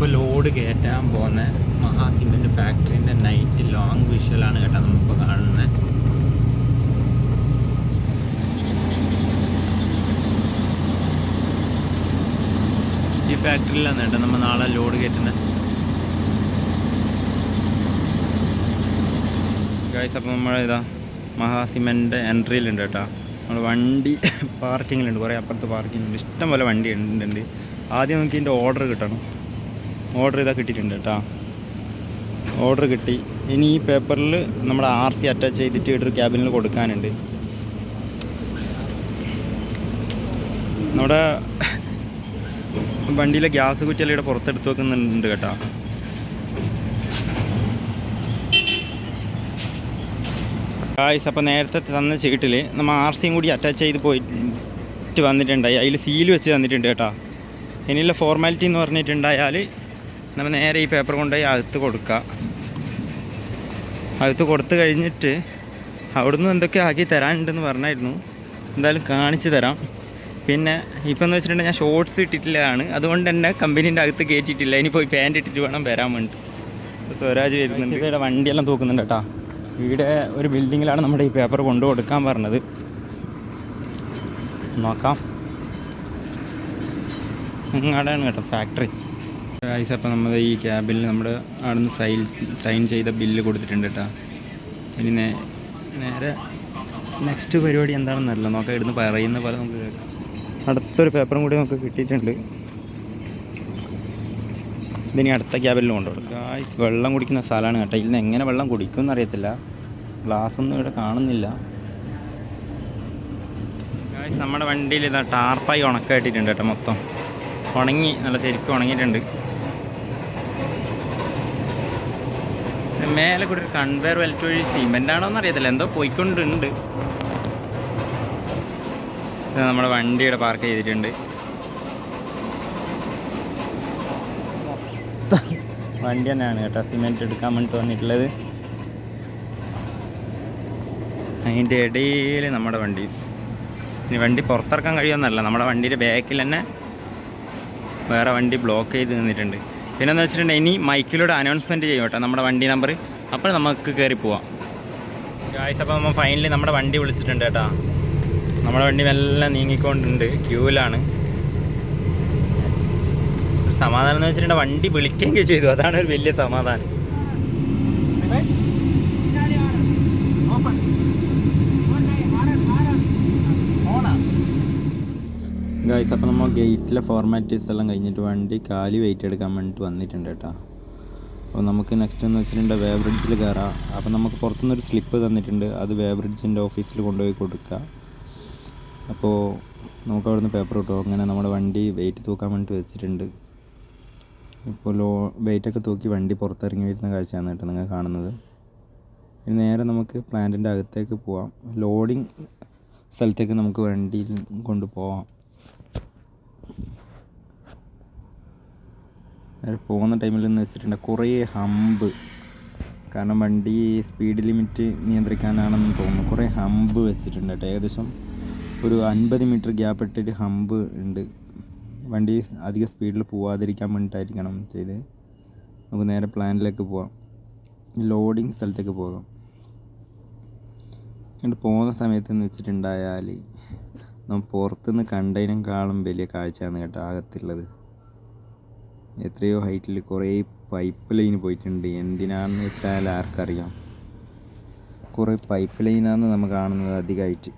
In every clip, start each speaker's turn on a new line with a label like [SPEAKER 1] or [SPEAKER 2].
[SPEAKER 1] നമ്മളിപ്പോൾ ലോഡ് കയറ്റാൻ പോകുന്ന മഹാ സിമെന്റ് ഫാക്ടറിന്റെ നൈറ്റ് ലോങ് വിഷ്വലാണ് കേട്ടോ നമ്മളിപ്പോൾ കാണുന്നത് ഈ ഫാക്ടറിയിലാണ് കേട്ടോ നമ്മൾ നാളെ ലോഡ് കയറ്റുന്നത് ഗായ്സ് അപ്പോൾ നമ്മൾ ഇതാ മഹാ സിമെന്റ് എൻട്രിയിലുണ്ട് കേട്ടോ. നമ്മൾ വണ്ടി പാർക്കിങ്ങിലുണ്ട് കുറേ അപ്പുറത്ത് പാർക്കിങ്ങിലുണ്ട് ഇഷ്ടം പോലെ വണ്ടി ഉണ്ട് ആദ്യം നമുക്ക് ഇതിന്റെ ഓർഡർ കിട്ടണം. ഓർഡർ ചെയ്താൽ കിട്ടിയിട്ടുണ്ട് കേട്ടോ. ഓർഡർ കിട്ടി. ഇനി ഈ പേപ്പറിൽ നമ്മുടെ ആർ സി അറ്റാച്ച് ചെയ്തിട്ട് ഇട്ടൊരു ക്യാബിനിൽ കൊടുക്കാനുണ്ട്. നമ്മുടെ വണ്ടിയിലെ ഗ്യാസ് കുറ്റിയെല്ലാം ഇവിടെ പുറത്തെടുത്ത് വെക്കുന്നുണ്ട് കേട്ടോ. ഗായ്സ് അപ്പോൾ നേരത്തെ തന്ന ചീട്ടിൽ നമ്മൾ ആർ സിയും കൂടി അറ്റാച്ച് ചെയ്ത് പോയിട്ട് വന്നിട്ടുണ്ടായി. അതിൽ സീൽ വെച്ച് തന്നിട്ടുണ്ട് കേട്ടോ. ഇനിയുള്ള ഫോർമാലിറ്റി എന്ന് പറഞ്ഞിട്ടുണ്ടായാൽ നമ്മൾ നേരെ ഈ പേപ്പർ കൊണ്ടുപോയി അകത്ത് കൊടുക്കുക. അകത്ത് കൊടുത്തു കഴിഞ്ഞിട്ട് അവിടുന്ന് എന്തൊക്കെ ആക്കി തരാനുണ്ടെന്ന് പറഞ്ഞായിരുന്നു. എന്തായാലും കാണിച്ചു തരാം. പിന്നെ ഇപ്പം എന്ന് വെച്ചിട്ടുണ്ടെങ്കിൽ ഞാൻ ഷോർട്സ് ഇട്ടിട്ടില്ലതാണ് അതുകൊണ്ട് തന്നെ കമ്പനീന്റെ അകത്ത് കയറ്റിയിട്ടില്ല. ഇനി പോയി പാന്റ് ഇട്ടിട്ട് വേണം വരാൻ വേണ്ടി. സ്വരാജ് വരുന്നുണ്ട്. ഇവിടെ വണ്ടിയെല്ലാം തൂക്കുന്നുണ്ട് കേട്ടോ. ഇവിടെ ഒരു ബിൽഡിങ്ങിലാണ് നമ്മുടെ ഈ പേപ്പർ കൊണ്ടു കൊടുക്കാൻ പറഞ്ഞത്. നോക്കാം. ഇങ്ങടെയാണ് കേട്ടോ ഫാക്ടറി ആയിസ് അപ്പോൾ നമ്മൾ ഈ ക്യാബിൽ നമ്മുടെ നിന്ന് സൈൻ സൈൻ ചെയ്ത ബില്ല് കൊടുത്തിട്ടുണ്ട് കേട്ടോ. ഇനി നേരെ നെക്സ്റ്റ് പരിപാടി എന്താണെന്നല്ല നോക്കാം ഇവിടുന്ന് പറയുന്ന പോലെ നമുക്ക് കേൾക്കാം. അടുത്തൊരു പേപ്പറും കൂടി നമുക്ക് കിട്ടിയിട്ടുണ്ട്. ഇതിനി അടുത്ത ക്യാബിൽ കൊണ്ടുപോകും ഗായ്സ് വെള്ളം കുടിക്കുന്ന സ്ഥലമാണ് കേട്ടോ. ഇതിൽ നിന്ന് എങ്ങനെ വെള്ളം കുടിക്കുമെന്ന് അറിയത്തില്ല. ഗ്ലാസ്സൊന്നും ഇവിടെ കാണുന്നില്ല. ഗായ്സ് നമ്മുടെ വണ്ടിയിൽ ഇതാ ടാർപ്പായി ഉണക്കായിട്ടിട്ടുണ്ട് കേട്ടോ മൊത്തം. ഉണങ്ങി നല്ല ശരിക്കും ഉണങ്ങിയിട്ടുണ്ട്. മേലെ കൂടി ഒരു കൺവെയർ വെൽറ്റ് വഴി സിമെന്റ് ആണോ എന്ന് അറിയത്തില്ല എന്തോ പോയിക്കൊണ്ടുണ്ട്. നമ്മുടെ വണ്ടിയുടെ പാർക്ക് ചെയ്തിട്ടുണ്ട്. വണ്ടി തന്നെയാണ് കേട്ടോ. സിമെന്റ് എടുക്കാൻ വേണ്ടി വന്നിട്ടുള്ളത്. അതിന്റെ ഇടയിൽ നമ്മുടെ വണ്ടി. ഇനി വണ്ടി പുറത്തിറക്കാൻ കഴിയുമെന്നല്ല. നമ്മുടെ വണ്ടിയുടെ ബാക്കിൽ തന്നെ വേറെ വണ്ടി ബ്ലോക്ക് ചെയ്ത് നിന്നിട്ടുണ്ട്. പിന്നെ എന്ന് വെച്ചിട്ടുണ്ടെങ്കിൽ ഇനി മൈക്കിലൂടെ അനൗൺസ്മെന്റ് ചെയ്യും കേട്ടോ നമ്മുടെ വണ്ടി നമ്പർ അപ്പോൾ നമുക്ക് കയറി പോവാം. ഗായ്സ് അപ്പോൾ നമ്മൾ ഫൈനലി നമ്മുടെ വണ്ടി വിളിച്ചിട്ടുണ്ട് കേട്ടോ. നമ്മുടെ വണ്ടി നല്ല നീങ്ങിക്കൊണ്ടുണ്ട് ക്യൂവിലാണ്. സമാധാനം എന്ന് വെച്ചിട്ടുണ്ടെങ്കിൽ വണ്ടി വിളിക്കുകയും ചെയ്തു. അതാണ് ഒരു വലിയ സമാധാനം. ഗായ്സ് അപ്പോൾ നമ്മൾ ഗേറ്റിലെ ഫോർമാലിറ്റീസ് എല്ലാം കഴിഞ്ഞിട്ട് വണ്ടി കാലി വെയിറ്റ് എടുക്കാൻ വേണ്ടിയിട്ട് വന്നിട്ടുണ്ട് കേട്ടോ. അപ്പോൾ നമുക്ക് നെക്സ്റ്റ് എന്ന് വെച്ചിട്ടുണ്ടെങ്കിൽ വേ ബ്രിഡ്ജിൽ കയറാം അപ്പോൾ നമുക്ക് പുറത്തുനിന്നൊരു സ്ലിപ്പ് തന്നിട്ടുണ്ട്. അത് വേ ബ്രിഡ്ജിന്റെ ഓഫീസിൽ കൊണ്ടുപോയി കൊടുക്കുക അപ്പോൾ നമുക്ക് അവിടുന്ന് പേപ്പർ കിട്ടും അങ്ങനെ നമ്മുടെ വണ്ടി വെയിറ്റ് തൂക്കാൻ വേണ്ടിയിട്ട് വെച്ചിട്ടുണ്ട്. ഇപ്പോൾ ലോ വെയിറ്റൊക്കെ തൂക്കി വണ്ടി പുറത്തിറങ്ങി വരുന്ന കാഴ്ചയാണ് കേട്ടോ നിങ്ങൾ കാണുന്നത്. ഇനി നേരെ നമുക്ക് പ്ലാന്റിന്റെ അകത്തേക്ക് പോവാം. ലോഡിങ് സ്ഥലത്തേക്ക് നമുക്ക് വണ്ടിയിൽ കൊണ്ടുപോവാം നേരെ പോകുന്ന ടൈമിൽ നിന്ന് വെച്ചിട്ടുണ്ട്. കുറേ ഹമ്പ് കാരണം വണ്ടി സ്പീഡ് ലിമിറ്റ് നിയന്ത്രിക്കാനാണെന്ന് തോന്നുന്നു. കുറേ ഹമ്പ് വെച്ചിട്ടുണ്ട് കേട്ടോ. ഏകദേശം ഒരു അൻപത് മീറ്റർ ഗ്യാപ്പ് ഇട്ടിട്ട് ഹമ്പ് ഉണ്ട്. വണ്ടി അധിക സ്പീഡിൽ പോവാതിരിക്കാൻ വേണ്ടിയിട്ടായിരിക്കണം ചെയ്ത് നമുക്ക് നേരെ പ്ലാനിലേക്ക് പോവാം. ലോഡിങ് സ്ഥലത്തേക്ക് പോകാം. എന്നിട്ട് പോകുന്ന സമയത്ത് എന്ന് വെച്ചിട്ടുണ്ടായാൽ നമ്മൾ പുറത്തുനിന്ന് കണ്ടതിനേക്കാളും വലിയ കാഴ്ചയാണ് കേട്ടോ അകത്തുള്ളത് എത്രയോ ഹൈറ്റിൽ കുറേ പൈപ്പ് ലൈൻ പോയിട്ടുണ്ട്. എന്തിനാണെന്ന് വെച്ചാൽ ആർക്കറിയാം. കുറേ പൈപ്പ് ലൈനാണ് നമ്മൾ കാണുന്നത് അധികമായിട്ട്.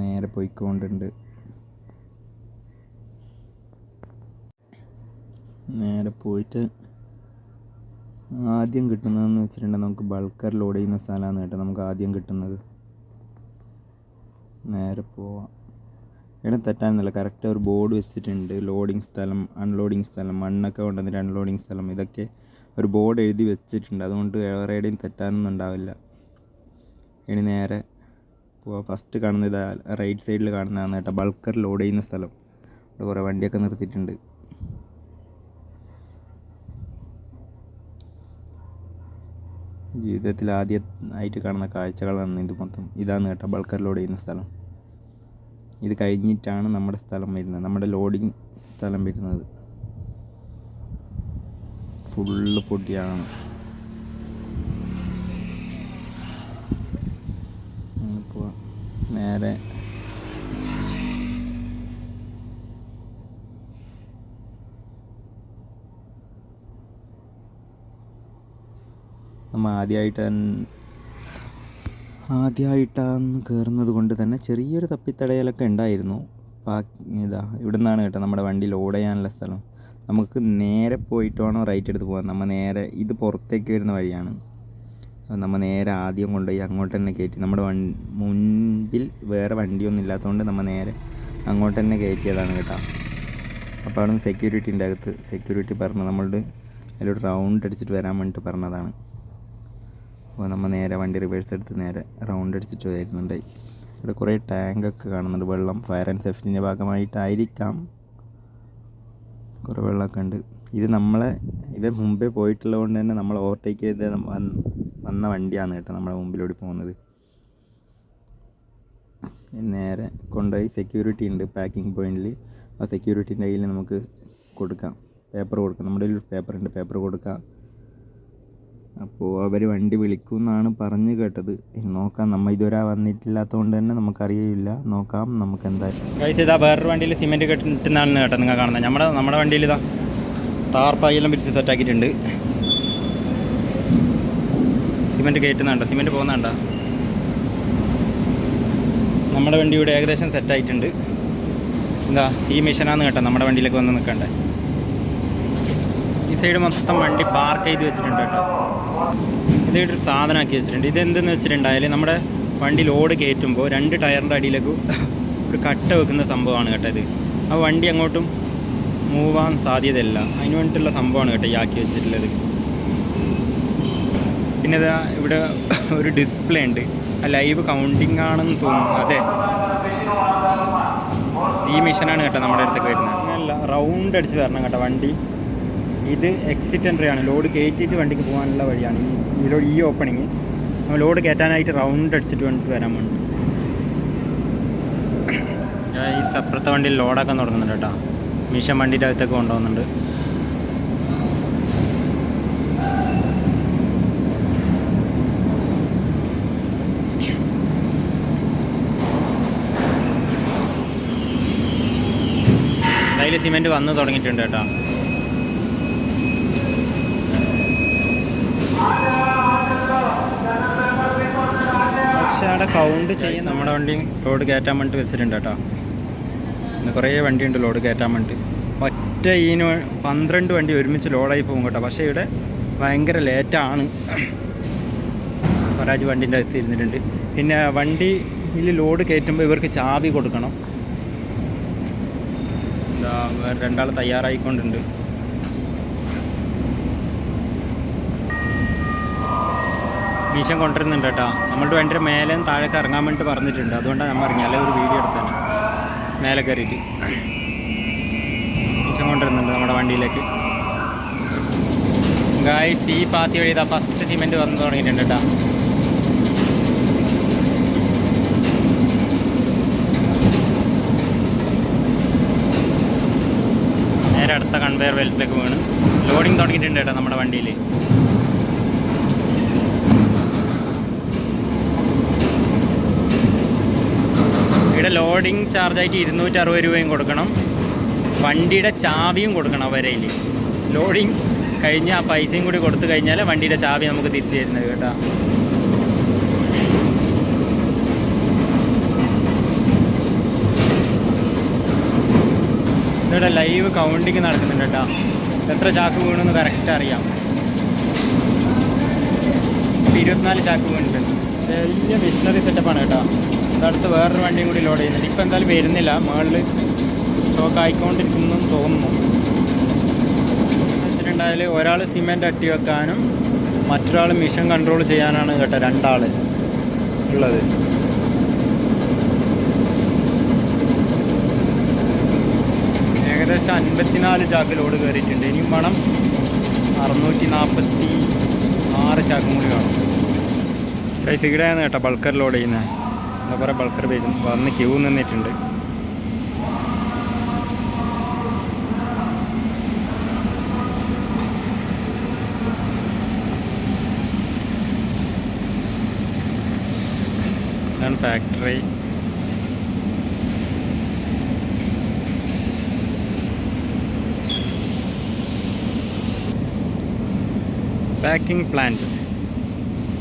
[SPEAKER 1] നേരെ പോയിക്കൊണ്ടുണ്ട്. നേരെ പോയിട്ട് ആദ്യം കിട്ടുന്നതെന്ന് വെച്ചിട്ടുണ്ടെങ്കിൽ നമുക്ക് ബൾക്കർ ലോഡ് ചെയ്യുന്ന സ്ഥലമാണ് കേട്ടോ നമുക്ക് ആദ്യം കിട്ടുന്നത്. നേരെ പോവാം. ഇവിടെ തെറ്റാണെന്നല്ല കറക്റ്റ് ഒരു ബോർഡ് വെച്ചിട്ടുണ്ട്. ലോഡിങ് സ്ഥലം അൺലോഡിങ് സ്ഥലം മണ്ണൊക്കെ കൊണ്ടുവന്നിട്ട് അൺലോഡിങ് സ്ഥലം. ഇതൊക്കെ ഒരു ബോർഡ് എഴുതി വെച്ചിട്ടുണ്ട്. അതുകൊണ്ട് എവിടെയും തെറ്റാനൊന്നും ഉണ്ടാവില്ല. ഇനി നേരെ പോവാം. ഫസ്റ്റ് കാണുന്നത് റൈറ്റ് സൈഡിൽ കാണുന്നതാണ് കേട്ടോ. ബൾക്കർ ലോഡ് ചെയ്യുന്ന സ്ഥലം. അവിടെ കുറേ വണ്ടിയൊക്കെ നിർത്തിയിട്ടുണ്ട്. ജീവിതത്തിൽ ആദ്യമായിട്ട് കാണുന്ന കാഴ്ചകളാണ് ഇത് മൊത്തം. ഇതാണ് കേട്ടോ ബൾക്കർ ലോഡ് ചെയ്യുന്ന സ്ഥലം. ഇത് കഴിഞ്ഞിട്ടാണ് നമ്മുടെ സ്ഥലം വരുന്നത്. നമ്മുടെ ലോഡിങ് സ്ഥലം വരുന്നത്. ഫുള്ള് പോവാം. നേരെ നമ്മൾ ആദ്യമായിട്ട് ആദ്യമായിട്ടാണ് കയറുന്നത് കൊണ്ട് തന്നെ ചെറിയൊരു തപ്പിത്തടയലൊക്കെ ഉണ്ടായിരുന്നു. ഇതാ ഇവിടെ നിന്നാണ് കേട്ടോ നമ്മുടെ വണ്ടി ലോഡ് ചെയ്യാനുള്ള സ്ഥലം. നമുക്ക് നേരെ പോയിട്ട് വേണം റൈറ്റ് എടുത്ത് പോകാൻ നമ്മൾ നേരെ ഇത് പുറത്തേക്ക് വരുന്ന വഴിയാണ്. നമ്മൾ നേരെ ആദ്യം കൊണ്ടുപോയി അങ്ങോട്ട് തന്നെ കയറ്റി. നമ്മുടെ വൺ മുൻപിൽ വേറെ വണ്ടിയൊന്നും ഇല്ലാത്തതുകൊണ്ട് നമ്മൾ നേരെ അങ്ങോട്ട് തന്നെ കയറ്റിയതാണ് കേട്ടോ. അപ്പോൾ അവിടെ നിന്ന് സെക്യൂരിറ്റിന്റെ അകത്ത് സെക്യൂരിറ്റി പറഞ്ഞു നമ്മളോട് അതിലൊരു റൗണ്ട് അടിച്ചിട്ട് വരാൻ വേണ്ടിയിട്ട് പറഞ്ഞതാണ്. അപ്പോൾ നമ്മൾ നേരെ വണ്ടി റിവേഴ്സ് എടുത്ത് നേരെ റൗണ്ട് അടിച്ചിട്ട് വരുന്നുണ്ടായി ഇവിടെ കുറേ ടാങ്കൊക്കെ കാണുന്നുണ്ട്. വെള്ളം ഫയർ ആൻഡ് സേഫ്റ്റിന്റെ ഭാഗമായിട്ടായിരിക്കാം. കുറേ വെള്ളമൊക്കെ ഉണ്ട്. ഇത് നമ്മളെ ഇവർ മുമ്പേ പോയിട്ടുള്ളത് കൊണ്ട് തന്നെ നമ്മൾ ഓവർടേക്ക് ചെയ്ത് വന്ന- വണ്ടിയാണ് കേട്ടോ നമ്മളെ മുമ്പിലൂടെ പോകുന്നത്. നേരെ കൊണ്ടുപോയി സെക്യൂരിറ്റി ഉണ്ട് പാക്കിംഗ് പോയിന്റിൽ ആ സെക്യൂരിറ്റീന്റെ കയ്യിൽ നമുക്ക് കൊടുക്കാം. പേപ്പർ കൊടുക്കാം. നമ്മുടെ കയ്യിൽ പേപ്പർ ഉണ്ട്. പേപ്പർ കൊടുക്കാം. അപ്പോൾ അവർ വണ്ടി വിളിക്കും എന്നാണ് പറഞ്ഞു കേട്ടത്. നോക്കാം നമ്മൾ ഇതുവരെ വന്നിട്ടില്ലാത്തതുകൊണ്ട് തന്നെ നമുക്കറിയില്ല നോക്കാം നമുക്ക് എന്തായാലും
[SPEAKER 2] ഇതാ വേറൊരു വണ്ടിയിൽ സിമെന്റ് കെട്ടുന്നതാണ് കേട്ടോ നിങ്ങൾ കാണുന്നത്. നമ്മുടെ നമ്മുടെ വണ്ടിയിൽ ഇതാ ടാർപ്പായെല്ലാം പിരിച്ച് സെറ്റാക്കിയിട്ടുണ്ട് സിമെന്റ് കയറ്റുന്നുണ്ടോ? സിമെന്റ് പോകുന്നുണ്ടോ? നമ്മുടെ വണ്ടി ഇവിടെ ഏകദേശം സെറ്റായിട്ടുണ്ട് എന്താ ഈ മെഷീനാണെന്ന് കേട്ടോ നമ്മുടെ വണ്ടിയിലേക്ക് വന്ന് നിൽക്കണ്ടേ ഈ സൈഡ് മൊത്തം വണ്ടി പാർക്ക് ചെയ്ത് വെച്ചിട്ടുണ്ട് കേട്ടോ. ഇതായിട്ടൊരു സാധനമാക്കി വെച്ചിട്ടുണ്ട്. ഇതെന്തെന്ന് വെച്ചിട്ടുണ്ടായാൽ നമ്മുടെ വണ്ടി ലോഡ് കയറ്റുമ്പോൾ രണ്ട് ടയറിന്റെ അടിയിലേക്ക് ഒരു കട്ട വെക്കുന്ന സംഭവമാണ് കേട്ടോ ഇത്. ആ വണ്ടി അങ്ങോട്ടും മൂവ് ആവാൻ സാധ്യതയല്ല. അതിന് വേണ്ടിയിട്ടുള്ള സംഭവമാണ് കേട്ടോ ഈ ആക്കി വെച്ചിട്ടുള്ളത്. പിന്നെ ഇതാ ഇവിടെ ഒരു ഡിസ്പ്ലേ ഉണ്ട്. ആ ലൈവ് കൗണ്ടിങ് ആണെന്ന് തോന്നുന്നു. അതെ. ഈ മിഷനാണ് കേട്ടോ നമ്മുടെ അടുത്തേക്ക് വരുന്നത്. അല്ല റൗണ്ട് അടിച്ച് വരണം കേട്ടോ വണ്ടി. ഇത് എക്സിറ്റ് എൻട്രി ആണ്. ലോഡ് കയറ്റിയിട്ട് വണ്ടിക്ക് പോകാനുള്ള വഴിയാണ് ഈ ഈ ഓപ്പണിങ് നമ്മൾ ലോഡ് കയറ്റാനായിട്ട് റൗണ്ട് അടിച്ചിട്ട് വേണ്ടിട്ട് വരാൻ വേണ്ടി ഈ അപ്പുറത്തെ വണ്ടിയിൽ ലോഡാക്കാൻ തുടങ്ങുന്നുണ്ട് കേട്ടോ. മിഷൻ വണ്ടിയുടെ അകത്തൊക്കെ കൊണ്ടുപോകുന്നുണ്ട്. അതിൽ സിമെന്റ് വന്ന് തുടങ്ങിയിട്ടുണ്ട് കേട്ടോ. അവിടെ ചെയ്യും നമ്മുടെ വണ്ടി ലോഡ് കയറ്റാൻ വേണ്ടി വെച്ചിട്ടുണ്ട് കേട്ടോ. ഇന്ന് കുറേ വണ്ടിയുണ്ട് ലോഡ് കയറ്റാൻ വേണ്ടി. ഒറ്റ ഈന് പന്ത്രണ്ട് വണ്ടി ഒരുമിച്ച് ലോഡായി പോകും കേട്ടോ. പക്ഷേ ഇവിടെ ഭയങ്കര ലേറ്റാണ്. സ്വരാജ് വണ്ടീന്റെ അകത്ത് ഇരുന്നിട്ടുണ്ട്. പിന്നെ വണ്ടിയിൽ ലോഡ് കയറ്റുമ്പോൾ ഇവർക്ക് ചാവി കൊടുക്കണം. എന്താ രണ്ടാൾ തയ്യാറായിക്കൊണ്ടുണ്ട്. മീശൻ കൊണ്ടുവരുന്നുണ്ട് കേട്ടോ. നമ്മളുടെ വേണ്ടി മേലെ താഴേക്ക് ഇറങ്ങാൻ വേണ്ടി പറഞ്ഞിട്ടുണ്ട്. അതുകൊണ്ടാണ് നമ്മൾ ഇറങ്ങി അല്ലെങ്കിൽ ഒരു വീഡിയോ എടുത്തേനെ മേലെ കയറിയിട്ട്. മീശൻ കൊണ്ടുവരുന്നുണ്ട് നമ്മുടെ വണ്ടിയിലേക്ക്. ഗായ്സ് ഈ പാത്തി വഴി ഇതാ ഫസ്റ്റ് സിമെന്റ് വന്ന് തുടങ്ങിയിട്ടുണ്ട് കേട്ടോ. അടുത്ത കൺവെയർ ബെൽറ്റിലേക്ക് വീണ്. ലോഡിങ് തുടങ്ങിയിട്ടുണ്ട് കേട്ടോ നമ്മുടെ വണ്ടിയിൽ ഇവിടെ ലോഡിങ് ചാർജായിട്ട് ഇരുന്നൂറ്റി അറുപത് രൂപയും കൊടുക്കണം. വണ്ടിയുടെ ചാവിയും കൊടുക്കണം അവരയിൽ ലോഡിങ് കഴിഞ്ഞ് ആ പൈസയും കൂടി കൊടുത്തു കഴിഞ്ഞാൽ വണ്ടിയുടെ ചാവി നമുക്ക് തിരിച്ചു തരുന്നത് കേട്ടോ. ഇവിടെ ലൈവ് കൗണ്ടിങ് നടക്കുന്നുണ്ട് കേട്ടോ. എത്ര ചാക്ക് വീണെന്ന് കറക്റ്റ് അറിയാം. ഇരുപത്തിനാല് ചാക്ക് വീണിട്ടുണ്ട് വലിയ മിഷനറി സെറ്റപ്പാണ് കേട്ടോ. ഇതടുത്ത് വേറൊരു വണ്ടിയും കൂടി ലോഡ് ചെയ്യുന്നുണ്ട്. ഇപ്പം എന്തായാലും വരുന്നില്ല. മുകളിൽ സ്റ്റോക്ക് ആയിക്കൊണ്ടിരിക്കുന്നു തോന്നുന്നു. വെച്ചിട്ടുണ്ടായാൽ ഒരാൾ സിമെന്റ് അട്ടി വെക്കാനും മറ്റൊരാൾ മിഷൻ കൺട്രോൾ ചെയ്യാനാണ് കേട്ടോ രണ്ടാൾ ഉള്ളത്. ഏകദേശം അൻപത്തിനാല് ചാക്ക് ലോഡ് കയറിയിട്ടുണ്ട് ഇനിയും വേണം അറുന്നൂറ്റി നാൽപ്പത്തി ആറ് ചാക്കും കൂടി വേണം. കൈസ് ഇവിടെയാണ് കേട്ടോ ബൾക്കർ ലോഡ് ചെയ്യുന്നത്. എന്താ പറയുക ബൾക്കർ ബൈക്കും വന്ന് ക്യൂ നിന്നിട്ടുണ്ട്. ഫാക്ടറി പാക്കിംഗ് പ്ലാന്റ്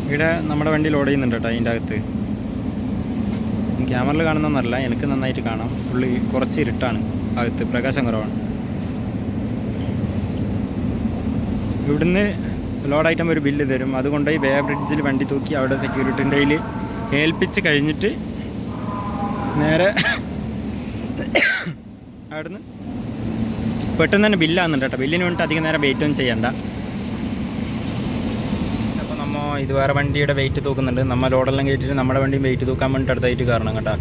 [SPEAKER 2] ഇവിടെ നമ്മുടെ വണ്ടി ലോഡ് ചെയ്യുന്നുണ്ട് കേട്ടോ അതിന്റെ അകത്ത്. ക്യാമറയിൽ കാണുന്നതെന്നല്ല എനിക്ക് നന്നായിട്ട് കാണാം. പുള്ളി കുറച്ച് ഇരുട്ടാണ്. അകത്ത് പ്രകാശം കുറവാണ്. ഇവിടുന്ന് ലോഡ് ഐറ്റം ഒരു ബില്ല് തരും. അതുകൊണ്ട് ഈ ബേ ബ്രിഡ്ജിൽ വണ്ടി തൂക്കി അവിടെ സെക്യൂരിറ്റിന്റെ കയ്യിൽ ഏൽപ്പിച്ച് കഴിഞ്ഞിട്ട് നേരെ അവിടുന്ന് പെട്ടെന്ന് തന്നെ ബില്ലാകുന്നുണ്ട് കേട്ടോ. ബില്ലിന് വേണ്ടിയിട്ട് അധികം നേരം വെയിറ്റ് ഒന്നും ചെയ്യണ്ട. ഇത് വേറെ വണ്ടിയുടെ വെയിറ്റ് തൂക്കുന്നുണ്ട്. നമ്മൾ ലോഡെല്ലാം കയറ്റിട്ട് നമ്മുടെ വണ്ടിയും വെയിറ്റ് തൂക്കാൻ വേണ്ടിയിട്ട് അടുത്തായിട്ട് കാരണം കേട്ടോ.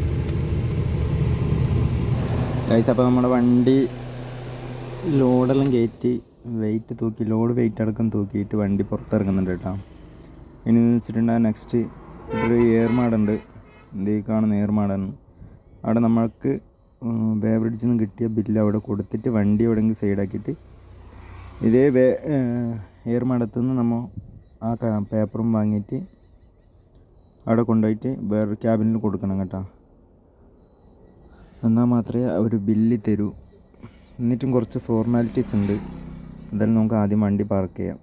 [SPEAKER 1] ഗൈസ് അപ്പോൾ നമ്മുടെ വണ്ടി ലോഡെല്ലാം കയറ്റി വെയിറ്റ് തൂക്കി ലോഡ് വെയിറ്റ് അടക്കം തൂക്കിയിട്ട് വണ്ടി പുറത്തിറങ്ങുന്നുണ്ട് കേട്ടോ. ഇനി വെച്ചിട്ടുണ്ടെങ്കിൽ നെക്സ്റ്റ് ഒരു ഏർമാടുണ്ട് ഈ കാണുന്ന ഏർമാടാണ് അവിടെ നമ്മൾക്ക് വേ ബ്രിഡ്ജിൽ നിന്ന് കിട്ടിയ ബില്ല് അവിടെ കൊടുത്തിട്ട് വണ്ടി എവിടെയെങ്കിലും സൈഡാക്കിയിട്ട് ഇതേ വേ ഏർമാടത്തു നിന്ന് നമ്മൾ ആ പേപ്പറും വാങ്ങിയിട്ട് അവിടെ കൊണ്ടുപോയിട്ട് വേറൊരു ക്യാബിനിൽ കൊടുക്കണം കേട്ടോ. എന്നാൽ മാത്രമേ അവർ ബില്ല് തരൂ. എന്നിട്ടും കുറച്ച് ഫോർമാലിറ്റീസ് ഉണ്ട്. എന്തായാലും നമുക്ക് ആദ്യം വണ്ടി പാർക്ക് ചെയ്യാം.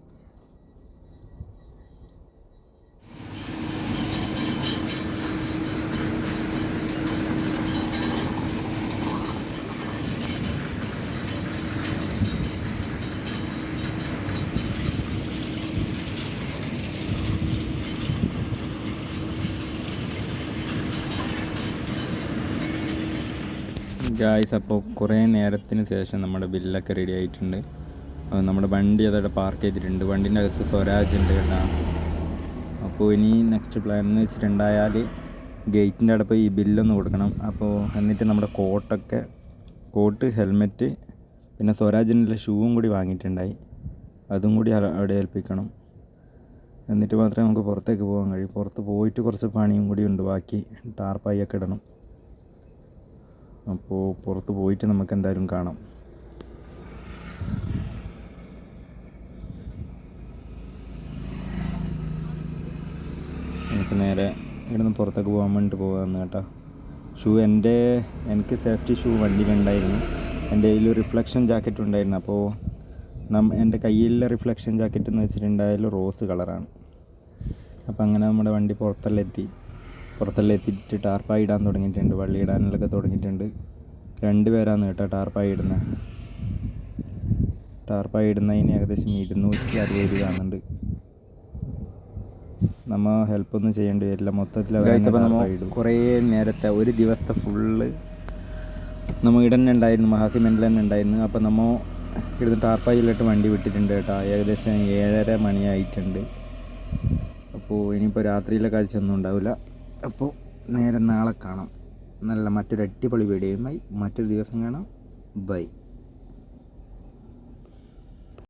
[SPEAKER 1] ഗായ്സ് അപ്പോൾ കുറേ നേരത്തിന് ശേഷം നമ്മുടെ ബില്ലൊക്കെ റെഡി ആയിട്ടുണ്ട്. നമ്മുടെ വണ്ടി അതവിടെ പാർക്ക് ചെയ്തിട്ടുണ്ട്. വണ്ടീന്റെ അകത്ത് സ്വരാജ് ഉണ്ട് കേട്ടോ. അപ്പോൾ ഇനി നെക്സ്റ്റ് പ്ലാൻ എന്ന് വെച്ചിട്ടുണ്ടായാൽ ഗേറ്റിന്റെ അവിടെ പോയി ഈ ബില്ലൊന്ന് കൊടുക്കണം. അപ്പോൾ എന്നിട്ട് നമ്മുടെ കോട്ടൊക്കെ കോട്ട് ഹെൽമെറ്റ് പിന്നെ സ്വരാജിനുള്ള ഷൂവും കൂടി വാങ്ങിയിട്ടുണ്ടായി. അതും കൂടി അവിടെ ഏൽപ്പിക്കണം. എന്നിട്ട് മാത്രമേ നമുക്ക് പുറത്തേക്ക് പോകാൻ കഴിയൂ. പുറത്ത് പോയിട്ട് കുറച്ച് പണിയും കൂടി ഉണ്ട്. ബാക്കി ടാർപ്പായൊക്കെ ഇടണം. അപ്പോൾ പുറത്ത് പോയിട്ട് നമുക്ക് എന്തായാലും കാണാം. നമുക്ക് നേരെ ഇവിടുന്ന് പുറത്തേക്ക് പോകാൻ വേണ്ടിയിട്ട് പോകാമെന്ന് കേട്ടോ. ഷൂ എന്റെ എനിക്ക് സേഫ്റ്റി ഷൂ വണ്ടിയിലുണ്ടായിരുന്നു എന്റെ കയ്യിൽ റിഫ്ലക്ഷൻ ജാക്കറ്റ് ഉണ്ടായിരുന്നു. അപ്പോൾ നം എന്റെ കയ്യിലെ റിഫ്ലക്ഷൻ ജാക്കറ്റ് എന്ന് വെച്ചിട്ടുണ്ടായാലും റോസ് കളറാണ് അപ്പോൾ അങ്ങനെ നമ്മുടെ വണ്ടി പുറത്തെല്ലാം എത്തി. പുറത്തെല്ലാം എത്തിയിട്ട് ടാർപ്പായി ഇടാൻ തുടങ്ങിയിട്ടുണ്ട്. വള്ളി ഇടാനൊക്കെ തുടങ്ങിയിട്ടുണ്ട്. രണ്ട് പേരാണ് കേട്ടോ ടാർപ്പായി ഇടുന്നത് ടാർപ്പായി ഇടുന്നതിന് ഏകദേശം ഇരുന്നൂറ്റി അറുപത് രൂപ ആകുന്നുണ്ട് നമ്മ ഹെൽപ്പൊന്നും ചെയ്യേണ്ടി വരില്ല. മൊത്തത്തിൽ കുറേ നേരത്തെ ഒരു ദിവസത്തെ ഫുള്ള് നമ്മൾ ഇടന്നെ ഉണ്ടായിരുന്നു മഹാസിമെന്റിൽ തന്നെ ഉണ്ടായിരുന്നു അപ്പോൾ നമ്മൾ ഇവിടുന്ന് ടാർപ്പായിലിട്ട് വണ്ടി വിട്ടിട്ടുണ്ട് കേട്ടോ. ഏകദേശം ഏഴര മണിയായിട്ടുണ്ട്. അപ്പോൾ ഇനിയിപ്പോൾ രാത്രിയിലെ കാഴ്ച ഒന്നും ഉണ്ടാവില്ല അപ്പോൾ നേരെ നാളെ കാണാം. നല്ല മറ്റൊരു അടിപൊളി വീഡിയോയുമായി മറ്റൊരു ദിവസം കാണാം. ബൈ.